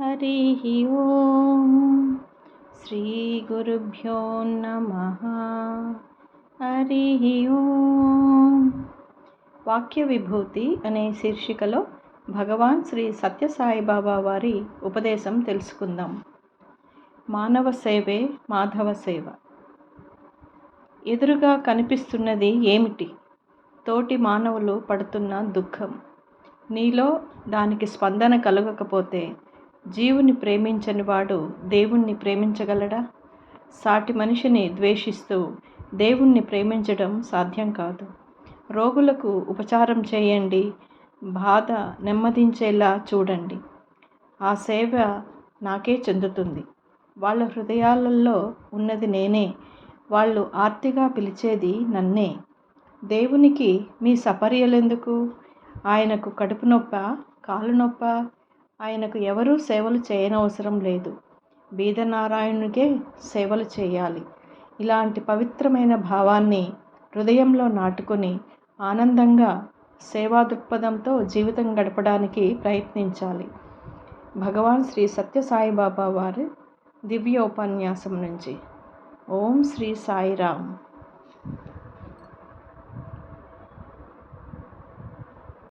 హరి ఓం శ్రీ గురుభ్యో నమ హరి ఓం వాక్య విభూతి అనే శీర్షికలో భగవాన్ శ్రీ సత్యసాయిబాబా వారి ఉపదేశం తెలుసుకుందాం. మానవ సేవే మాధవ సేవ. ఎదురుగా కనిపిస్తున్నది ఏమిటి? తోటి మానవులు పడుతున్న దుఃఖం. నీలో దానికి స్పందన కలగకపోతే జీవుని ప్రేమించని వాడు దేవుణ్ణి ప్రేమించగలడా? సాటి మనిషిని ద్వేషిస్తూ దేవుణ్ణి ప్రేమించడం సాధ్యం కాదు. రోగులకు ఉపచారం చేయండి బాధ నెమ్మదించేలా చూడండి. ఆ సేవ నాకే చెందుతుంది. వాళ్ళ హృదయాలలో ఉన్నది నేనే. వాళ్ళు ఆర్తిగా పిలిచేది నన్నే. దేవునికి మీ సపర్యలెందుకు? ఆయనకు కడుపు నొప్ప కాలు నొప్ప? ఆయనకు ఎవరూ సేవలు చేయనవసరం లేదు. బీదనారాయణునికే సేవలు చేయాలి. ఇలాంటి పవిత్రమైన భావాన్ని హృదయంలో నాటుకొని ఆనందంగా సేవా దృక్పథంతో జీవితం గడపడానికి ప్రయత్నించాలి. భగవాన్ శ్రీ సత్యసాయిబాబా వారి దివ్య ఉపన్యాసం నుంచి. ఓం శ్రీ సాయిరామ్.